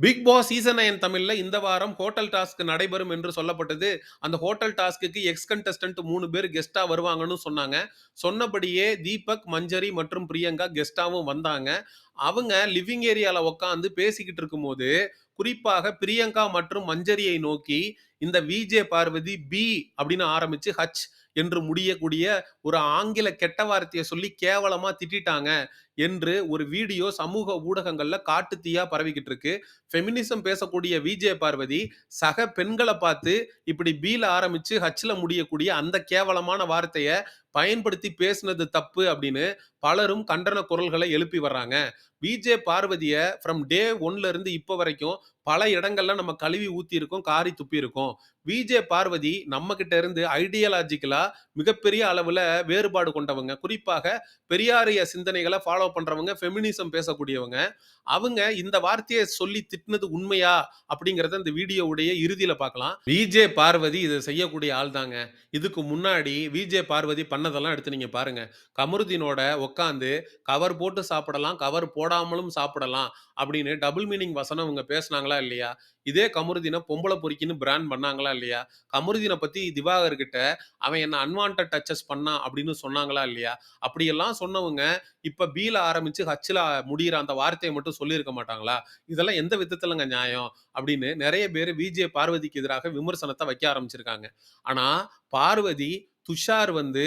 Big Boss season nine தமிழ்ல இந்த வாரம் ஹோட்டல் டாஸ்க் நடைபெறும் என்று சொல்லப்பட்டது. அந்த ஹோட்டல் டாஸ்க்கு எக்ஸ் கண்டஸ்டன்ட் மூணு பேர் கெஸ்டா வருவாங்கன்னு சொன்னாங்க. சொன்னபடியே தீபக் மஞ்சரி மற்றும் பிரியங்கா கெஸ்டாவும் வந்தாங்க. அவங்க லிவிங் ஏரியால உட்காந்து பேசிக்கிட்டு இருக்கும்போது குறிப்பாக பிரியங்கா மற்றும் மஞ்சரியை நோக்கி இந்த விஜே பார்வதி பி அப்படின்னு ஆரம்பிச்சு ஹச் என்று முடியக்கூடிய ஒரு ஆங்கில கெட்ட வார்த்தையை சொல்லி கேவலமா திட்டிட்டாங்க என்று ஒரு வீடியோ சமூக ஊடகங்கள்ல காட்டு தீயா பரவிக்கிட்டு இருக்கு. ஃபெமினிசம் பேசக்கூடிய விஜே பார்வதி சக பெண்களை பார்த்து இப்படி பீல ஆரம்பிச்சு ஹச்ல முடியக்கூடிய அந்த கேவலமான வார்த்தையை பயன்படுத்தி பேசுனது தப்பு அப்படின்னு பலரும் கண்டன குரல்களை எழுப்பி வர்றாங்க. விஜே பார்வதிய ஃப்ரம் டே ஒன்ல இருந்து இப்போ வரைக்கும் பல இடங்கள்ல நம்ம கழுவி ஊத்தி இருக்கோம் காரி துப்பி இருக்கோம் விஜே பார்வதி நம்ம கிட்ட இருந்து ஐடியாலஜிக்கலா மிகப்பெரிய அளவுல வேறுபாடு கொண்டவங்க. குறிப்பாக பெரியாரிய சிந்தனைகளை ஃபாலோ பண்றவங்க ஃபெமினிசம் பேசக்கூடியவங்க. அவங்க இந்த வார்த்தையை சொல்லி திட்டினது உண்மையா அப்படிங்கறத இந்த வீடியோவுடைய இறுதியில பார்க்கலாம். விஜே பார்வதி இதை செய்யக்கூடிய ஆள் தாங்க. இதுக்கு முன்னாடி விஜே பார்வதி பண்ணதெல்லாம் எடுத்து நீங்க பாருங்க. கமருதீனோட உட்காந்து கவர் போட்டு சாப்பிடலாம் கவர் போடாமலும் சாப்பிடலாம் அப்படின்னு டபுள் மீனிங் வசனம் இவங்க பேசுனாங்களா இல்லையா? இதே கமருதீனை பொம்பளை பொறிக்கின்னு பிராண்ட் பண்ணாங்களா இல்லையா? கமருதீனை பத்தி திவாகர் கிட்ட அவன் என்ன அன்வான்ட் டச்சஸ் பண்ணான் அப்படின்னு சொன்னாங்களா இல்லையா? அப்படியெல்லாம் சொன்னவங்க இப்ப பீல ஆரம்பிச்சு ஹச்சில் முடியிற அந்த வார்த்தையை மட்டும் சொல்லியிருக்க மாட்டாங்களா? இதெல்லாம் எந்த விதத்துலங்க நியாயம்? அப்படின்னு நிறைய பேர் விஜே பார்வதிக்கு எதிராக விமர்சனத்தை வைக்க ஆரம்பிச்சிருக்காங்க. ஆனா பார்வதி துஷார் வந்து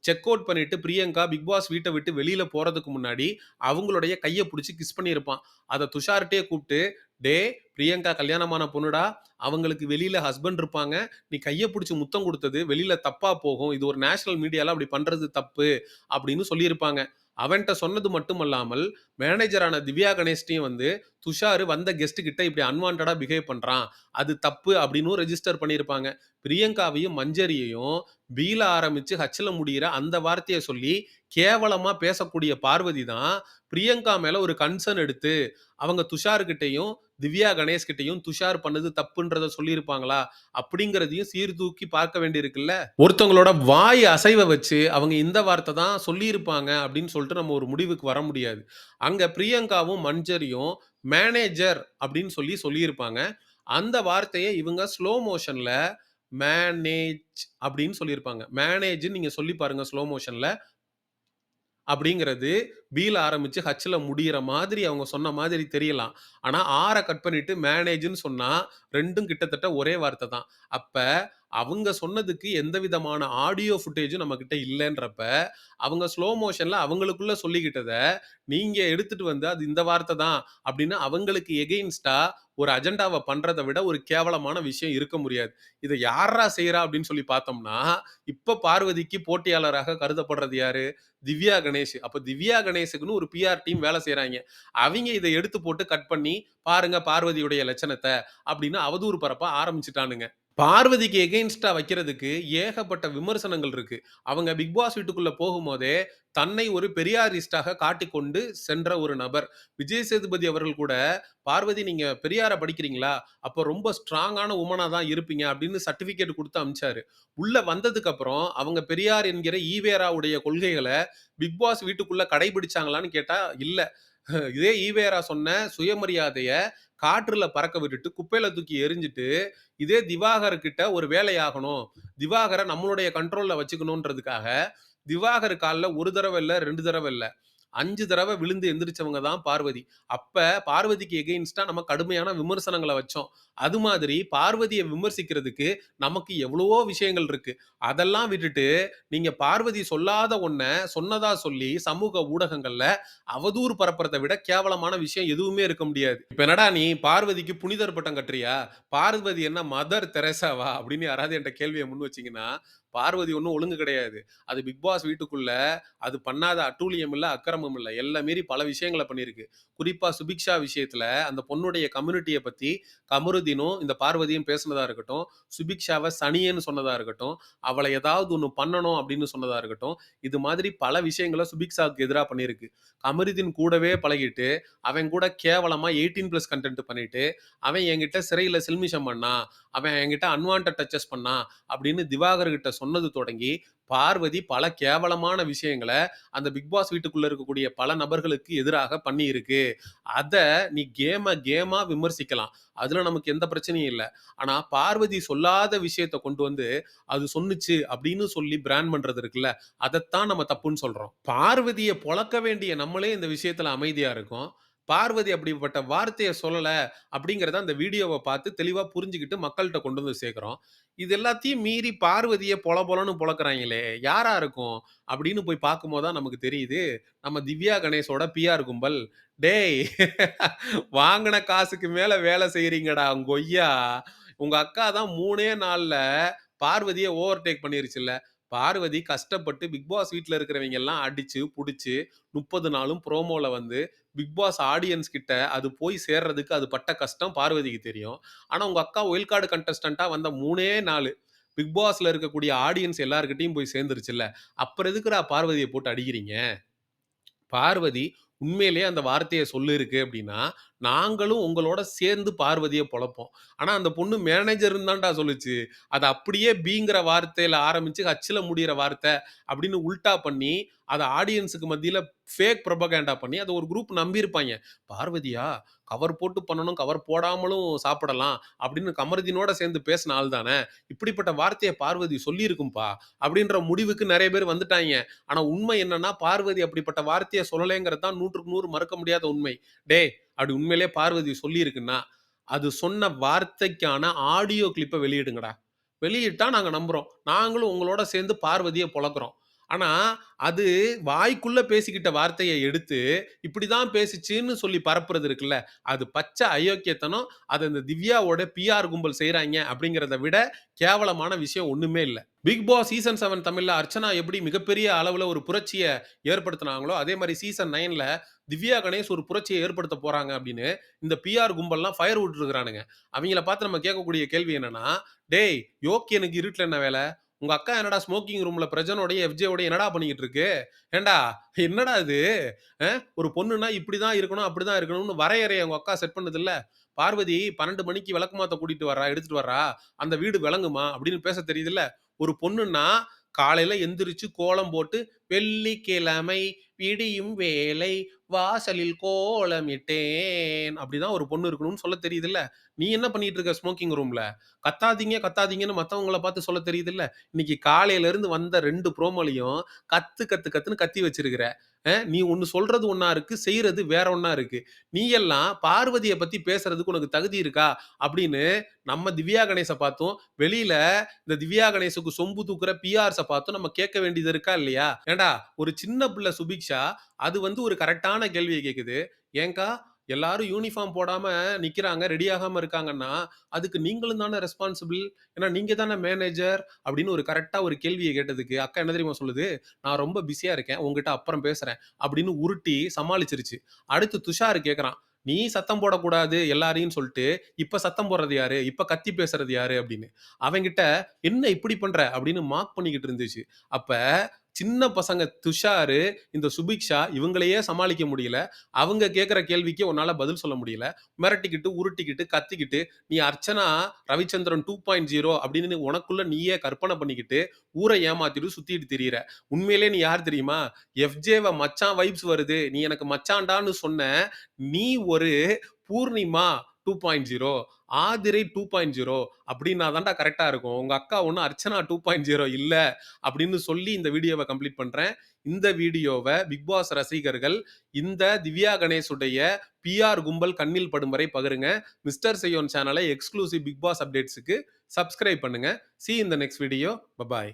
செக் அவுட் பண்ணிட்டு பிரியங்கா பிக் பாஸ் வீட்டை விட்டு வெளியில போறதுக்கு முன்னாடி அவங்களுடைய கையை பிடிச்சி கிஸ் பண்ணியிருப்பான். அதை துஷார்ட்டே கூப்பிட்டு டே பிரியங்கா கல்யாணமான பொண்ணுடா அவங்களுக்கு வெளியில ஹஸ்பண்ட் இருப்பாங்க. நீ கையை பிடிச்சி முத்தம் கொடுத்தது வெளியில தப்பா போகும். இது ஒரு நேஷனல் மீடியால அப்படி பண்றது தப்பு அப்படின்னு சொல்லியிருப்பாங்க. அவன்கிட்ட சொன்னது மட்டுமல்லாமல் மேனேஜரான திவ்யா கணேஷ்டையும் வந்து துஷார் வந்த கெஸ்ட்டு கிட்ட இப்படி அன்வான்டாக பிஹேவ் பண்ணுறான் அது தப்பு அப்படின்னு ரெஜிஸ்டர் பண்ணியிருப்பாங்க. பிரியங்காவையும் மஞ்சரியையும் பீல ஆரம்பித்து ஹச்சில் முடியிற அந்த வார்த்தையை சொல்லி கேவலமாக பேசக்கூடிய பார்வதி தான் பிரியங்கா மேல ஒரு கன்சர்ன் எடுத்து அவங்க துஷார்கிட்டையும் திவ்யா கணேஷ் கிட்டையும் துஷார் பண்ணது தப்புன்றத சொல்லியிருப்பாங்களா? அப்படிங்கிறதையும் சீர்தூக்கி பார்க்க வேண்டியிருக்குல்ல? ஒருத்தவங்களோட வாய் அசைவை வச்சு அவங்க இந்த வார்த்தை தான் சொல்லியிருப்பாங்க அப்படின்னு சொல்லிட்டு நம்ம ஒரு முடிவுக்கு வர முடியாது. அங்க பிரியங்காவும் மஞ்சரியும் மேனேஜர் அப்படின்னு சொல்லி சொல்லியிருப்பாங்க. அந்த வார்த்தையை இவங்க ஸ்லோ மோஷன்ல மேனேஜ் அப்படின்னு சொல்லியிருப்பாங்க. மேனேஜ்னு நீங்க சொல்லி பாருங்க ஸ்லோ மோஷன்ல அப்படிங்கிறது பீல ஆரம்பிச்சு ஹச்ல முடியிற மாதிரி அவங்க சொன்ன மாதிரி தெரியலாம். ஆனா ஆரை கட் பண்ணிட்டு மேனேஜ்னு சொன்னா ரெண்டும் கிட்டத்தட்ட ஒரே வார்த்தை தான். அப்ப அவங்க சொன்னதுக்கு எந்த விதமான ஆடியோ ஃபுட்டேஜும் நம்மக்கிட்ட இல்லைன்றப்ப அவங்க ஸ்லோ மோஷனில் அவங்களுக்குள்ள சொல்லிக்கிட்டதை நீங்கள் எடுத்துகிட்டு வந்து அது இந்த வார்த்தை தான் அப்படின்னு அவங்களுக்கு எகெயின்ஸ்டாக ஒரு அஜெண்டாவை பண்ணுறதை விட ஒரு கேவலமான விஷயம் இருக்க முடியாது. இதை யாரா செய்கிறா அப்படின்னு சொல்லி பார்த்தோம்னா இப்போ பார்வதிக்கு போட்டியாளராக கருதப்படுறது யாரு? திவ்யா கணேஷ். அப்போ திவ்யா கணேஷுக்குன்னு ஒரு பிஆர் டீம் வேலை செய்கிறாங்க அவங்க இதை எடுத்து போட்டு கட் பண்ணி பாருங்க பார்வதியுடைய லட்சணத்தை அப்படின்னு அவதூறு பரப்ப ஆரம்பிச்சிட்டானுங்க. பார்வதிக்கு எகெயின்ஸ்டா வைக்கிறதுக்கு ஏகப்பட்ட விமர்சனங்கள் இருக்கு. அவங்க பிக் பாஸ் வீட்டுக்குள்ள போகும்போதே தன்னை ஒரு பெரியாரிஸ்டாக காட்டிக்கொண்டு சென்ற ஒரு நபர். விஜய் சேதுபதி அவர்கள் கூட பார்வதி நீங்க பெரியார படிக்கிறீங்களா? அப்போ ரொம்ப ஸ்ட்ராங்கான உமனா தான் இருப்பீங்க அப்படின்னு சர்டிபிகேட் கொடுத்து அமிச்சாரு. உள்ள வந்ததுக்கு அப்புறம் அவங்க பெரியார் என்கிற ஈவேராவுடைய கொள்கைகளை பிக் பாஸ் வீட்டுக்குள்ள கடைபிடிச்சாங்களான்னு கேட்டா இல்ல. இதே ஈவேரா சொன்ன சுயமரியாதைய காற்றுல பறக்க விட்டுட்டு குப்பையில தூக்கி எரிஞ்சிட்டு இதே திவாகர் கிட்ட ஒரு வேலையாகணும். திவாகரை நம்மளுடைய கண்ட்ரோல்ல வச்சுக்கணுன்றதுக்காக திவாகர் காலில் ஒரு தடவை இல்லை ரெண்டு தடவை இல்லை. அஞ்சு தடவை விழுந்து எந்திரிச்சவங்க தான் பார்வதி. அப்ப பார்வதிக்கு எகெயின்ஸ்டா நம்ம கடுமையான விமர்சனங்களை வச்சோம். அது மாதிரி பார்வதியை விமர்சிக்கிறதுக்கு நமக்கு எவ்வளவோ விஷயங்கள் இருக்கு. அதெல்லாம் விட்டுட்டு நீங்க பார்வதி சொல்லாத ஒன்ன சொன்னதா சொல்லி சமூக ஊடகங்கள்ல அவதூறு பரப்புறதை விட கேவலமான விஷயம் எதுவுமே இருக்க முடியாது. இப்ப என்னடா நீ பார்வதிக்கு புனிதர் பட்டம் கட்டுறியா? பார்வதி என்ன மதர் தெரசாவா? அப்படின்னு யாராவது என்கிட்ட கேள்வியை முன் வச்சீங்கன்னா பார்வதி ஒன்றும் ஒழுங்கு கிடையாது. அது பிக் பாஸ் வீட்டுக்குள்ள அது பண்ணாத அட்டூழியம் இல்லை அக்கிரமம் இல்லை. எல்லாம் மீறி பல விஷயங்களை பண்ணியிருக்கு. குறிப்பா சுபிக்ஷா விஷயத்துல அந்த பொண்ணுடைய கம்யூனிட்டியை பத்தி கமருதீனும் இந்த பார்வதியும் பேசுனதா இருக்கட்டும் சுபிக்ஷாவை சனியன்னு சொன்னதா இருக்கட்டும் அவளை ஏதாவது ஒன்று பண்ணணும் அப்படின்னு சொன்னதா இருக்கட்டும் இது மாதிரி பல விஷயங்களை சுபிக்ஷாவுக்கு எதிராக பண்ணியிருக்கு. கமருதீன் கூடவே பழகிட்டு அவன் கூட கேவலமா எயிட்டீன் ப்ளஸ் கண்டென்ட் பண்ணிட்டு அவன் என்கிட்ட சிறையில் சில்மிஷம் பண்ணா அவன் என்கிட்ட அன்வான்ட் டச்சஸ் பண்ணா அப்படின்னு திவாகர்கிட்ட சொன்னது தொடங்கி, பார்வதி பல கேவலமான விஷயங்களை அந்த பிக் பாஸ் வீட்டுக்குள்ள இருக்கக்கூடிய பல நபர்களுக்கு எதிராக பண்ணியிருக்கு. அதை நீ கேம கேமா விமர்சிக்கலாம். அதுல நமக்கு எந்த பிரச்சனையும் இல்லை ஆனா பார்வதி சொல்லாத விஷயத்த கொண்டு வந்து, அது சொன்னுச்சு அப்படின்னு சொல்லி பிராண்ட் பண்றது இருக்குல்ல, அதைத்தான் நம்ம தப்புன்னு சொல்றோம். பார்வதியை பொழக்க வேண்டிய நம்மளே இந்த விஷயத்துல அமைதியா இருக்கும் பார்வதி அப்படிப்பட்ட வார்த்தையை சொல்லலை அப்படிங்கிறத அந்த வீடியோவை பார்த்து தெளிவாக புரிஞ்சுக்கிட்டு மக்கள்கிட்ட கொண்டு வந்து சேர்க்குறோம் இது எல்லாத்தையும் மீறி பார்வதியை பொல பொலன்னு பொழக்கிறாங்களே யாரா இருக்கும்? அப்படின்னு போய் பார்க்கும்போது தான் நமக்கு தெரியுது, நம்ம திவ்யா கணேஷோட பிஆர் கும்பல். டேய் வாங்கின காசுக்கு மேலே வேலை செய்கிறீங்கடா கொய்யா. உங்கள் அக்கா தான் மூணே நாளில் பார்வதியை ஓவர்டேக் பண்ணிருச்சுல்ல. பார்வதி கஷ்டப்பட்டு பிக் பாஸ் வீட்டில் இருக்கிறவங்க எல்லாம் அடிச்சு, பிடிச்சி முப்பது நாளும் ப்ரோமோவில் வந்து பிக் பாஸ் ஆடியன்ஸ் கிட்ட அது போய் சேர்றதுக்கு அது பட்ட கஷ்டம் பார்வதிக்கு தெரியும். ஆனால் உங்கள் அக்கா ஒயில் கார்டு கண்டஸ்டண்ட்டாக வந்த மூணே நாள் பிக் பாஸில் இருக்கக்கூடிய ஆடியன்ஸ் எல்லாருக்கிட்டையும் போய் சேர்ந்துருச்சுல்ல. அப்புறம் எதுக்குடா பார்வதியை போட்டு அடிக்கிறீங்க? பார்வதி உண்மையிலேயே அந்த வார்த்தையை சொல்லிருக்கு அப்படின்னா, நாங்களும் உங்களோட சேர்ந்து பார்வதியை பொழப்போம் ஆனால் அந்த பொண்ணு மேனேஜர் தான்டா சொல்லுச்சு. அது அப்படியே பிங்கிற வார்த்தையில் ஆரம்பித்து ஹச்சில் முடிகிற வார்த்தை அப்படின்னு உல்டா பண்ணி, அதை ஆடியன்ஸுக்கு மத்தியில் ஃபேக் ப்ரொபகேண்டா பண்ணி அதை ஒரு குரூப் நம்பியிருப்பாங்க பார்வதியா? கவர் போட்டு பண்ணணும், கவர் போடாமலும் சாப்பிடலாம் அப்படின்னு கமருதீனோட சேர்ந்து பேசின ஆள் தானே. இப்படிப்பட்ட வார்த்தையை பார்வதி சொல்லியிருக்கும்பா. அப்படின்ற முடிவுக்கு நிறைய பேர் வந்துட்டாய்ங்க. ஆனால் உண்மை என்னன்னா, பார்வதி அப்படிப்பட்ட வார்த்தையை சொல்லலைங்கிறது தான் 100க்கு 100 மறுக்க முடியாத உண்மை. டேய்! அப்படி உண்மையிலே பார்வதி சொல்லியிருக்குன்னா, அது சொன்ன வார்த்தைக்கான ஆடியோ கிளிப்பை வெளியிடுங்கடா. வெளியிட்டா நாங்கள் நம்புகிறோம் நாங்களும் உங்களோட சேர்ந்து பார்வதியை பொளக்குறோம். ஆனா, அது வாய்க்குள்ள பேசிக்கிட்ட வார்த்தையை எடுத்து, இப்படிதான் பேசிச்சுன்னு சொல்லி பரப்புறது இருக்குல்ல, அது பச்சை அயோக்கியத்தனம். அது இந்த திவ்யாவோட பிஆர் கும்பல் செய்யறாங்க அப்படிங்கிறத விட கேவலமான விஷயம் ஒண்ணுமே இல்லை பிக் பாஸ் சீசன் செவன் தமிழ்ல அர்ச்சனா எப்படி மிகப்பெரிய அளவுல ஒரு புரட்சியை ஏற்படுத்துனாங்களோ, அதே மாதிரி சீசன் நைன்ல திவ்யா கணேஷ் ஒரு புரட்சியை ஏற்படுத்த போறாங்க அப்படின்னு, இந்த பிஆர் கும்பல்லாம் ஃபயர் விட்டுருக்குறானுங்க அவங்கள பார்த்து நம்ம கேட்கக்கூடிய கேள்வி என்னன்னா, "டேய்! யோக்கியனுக்கு இருட்டில் என்ன வேலை உங்க அக்கா என்னடா ஸ்மோக்கிங் ரூம்ல பிரஜனோடைய எஃப்ஜேவோடயும் என்னடா பண்ணிக்கிட்டு இருக்கு? ஏன்டா என்னடா இது? ஒரு பொண்ணுன்னா இப்படிதான் இருக்கணும், அப்படிதான் இருக்கணும்னு வரையறைய உங்க அக்கா செட் பண்ணுதுல்ல. பார்வதி 12 மணிக்கு விளக்குமாத்த கூட்டிட்டு வர்றா, எடுத்துட்டு வர்றா. அந்த வீடு விளங்குமா? அப்படின்னு பேச தெரியுதுல்ல. ஒரு பொண்ணுன்னா காலையில எந்திரிச்சு கோலம் போட்டு, "வெள்ளிக்கிழமை விடியும் வேலை வாசலில் கோலமிட்டேன்" அப்படிதான் ஒரு பொண்ணு இருக்கணும்னு சொல்ல தெரியுதுல்ல. நீ என்ன பண்ணிட்டு இருக்க ஸ்மோக்கிங் ரூம்ல? கத்தாதீங்க, கத்தாதீங்கன்னு மற்றவங்கள பார்த்து சொல்ல தெரியுதுல்ல. இன்னைக்கு காலையில இருந்து வந்த ரெண்டு ப்ரோமோலையும் கத்து, கத்து, கத்துன்னு கத்தி வச்சிருக்கிற. நீ ஒன்று சொல்றது ஒன்றா இருக்கு, செய்யறது வேற ஒன்றா இருக்கு. நீ எல்லாம் பார்வதியை பத்தி பேசுறதுக்கு உனக்கு தகுதி இருக்கா? அப்படின்னு நம்ம திவ்யா கணேஷ பார்த்தும், வெளியில இந்த திவ்யா கணேஷுக்கு சொம்பு தூக்குற பிஆர்ஸை பார்த்தும் நம்ம கேட்க வேண்டியது இருக்கா இல்லையா? ஏன்டா ஒரு சின்ன பிள்ளை சுபிக்ஷா, அது வந்து ஒரு கரெக்டான கேள்வியை கேட்குது. ஏங்கா எல்லாரும் யூனிஃபார்ம் போடாம நிக்கிறாங்க, ரெடி ஆகாம இருக்காங்கன்னா, அதுக்கு நீங்களும் தானே ரெஸ்பான்சிபிள். ஏன்னா நீங்க தானே மேனேஜர்" அப்படின்னு ஒரு கரெக்டா ஒரு கேள்வியை கேட்டதுக்கு, அக்கா என்ன தெரியுமா சொல்லுது? "நான் ரொம்ப பிஸியா இருக்கேன். உங்ககிட்ட அப்புறம் பேசுறேன்" அப்படின்னு உருட்டி சமாளிச்சிருச்சு. அடுத்து துஷார் கேட்கறான். "நீ சத்தம் போடக்கூடாது எல்லாரையும் சொல்லிட்டு இப்ப சத்தம் போடுறது யாரு? இப்ப கத்தி பேசுறது யாரு?" அப்படின்னு. அவங்கிட்ட "என்ன இப்படி பண்ற?" அப்படின்னு மார்க் பண்ணிக்கிட்டு இருந்துச்சு. அப்ப சின்ன பசங்க துஷாரு, இந்த சுபிக்ஷா இவங்களையே சமாளிக்க முடியல. அவங்க கேட்குற கேள்விக்கு உன்னால பதில் சொல்ல முடியல. மிரட்டிக்கிட்டு, உருட்டிக்கிட்டு, கத்திக்கிட்டு, நீ அர்ச்சனா ரவிச்சந்திரன் 2.0 அப்படின்னு உனக்குள்ள நீயே கற்பனை பண்ணிக்கிட்டு, ஊரை ஏமாத்திட்டு சுத்திட்டு திரியிற. உண்மையிலே நீ யார் தெரியுமா? எஃப்ஜேவை மச்சான் வைப்ஸ் வருது. நீ எனக்கு மச்சான்டான்னு சொன்ன, நீ ஒரு பூர்ணிமா 2.0 ஆதிரை 2.0 அப்படின்னா தான்டா கரெக்டாக இருக்கும். உங்கள் அக்கா ஒன்று அர்ச்சனா டூ பாயிண்ட் ஜீரோ இல்லை அப்படின்னு சொல்லி இந்த வீடியோவை கம்ப்ளீட் பண்ணுறேன் இந்த வீடியோவை பிக் பாஸ் ரசிகர்கள் இந்த திவ்யா கணேஷுடைய பிஆர் கும்பல் கண்ணில் படும் வரை பகிருங்க. மிஸ்டர் செய்யோன் சேனலை எக்ஸ்க்ளூசிவ் பிக் பாஸ் அப்டேட்ஸுக்கு சப்ஸ்கிரைப் பண்ணுங்கள் சி இந்த நெக்ஸ்ட் வீடியோ. Bye bye.